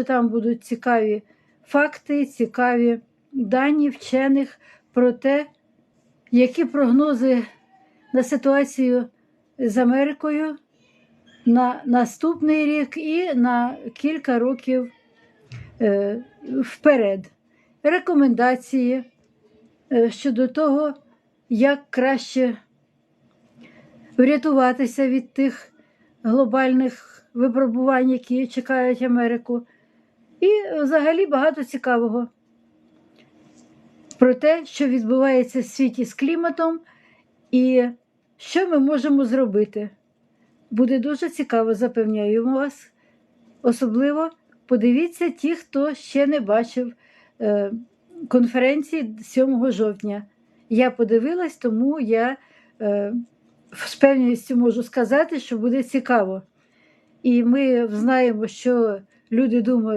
що там будуть цікаві факти, цікаві дані вчених про те, які прогнози на ситуацію з Америкою на наступний рік і на кілька років е, вперед. Рекомендації е, щодо того, як краще врятуватися від тих глобальних випробувань, які чекають Америку. І взагалі багато цікавого про те, що відбувається в світі з кліматом, і що ми можемо зробити. Буде дуже цікаво, запевняю вас. Особливо подивіться ті, хто ще не бачив е, конференції 7 жовтня. Я подивилась, тому я е, з певністю можу сказати, що буде цікаво. І ми знаємо, що люди думають.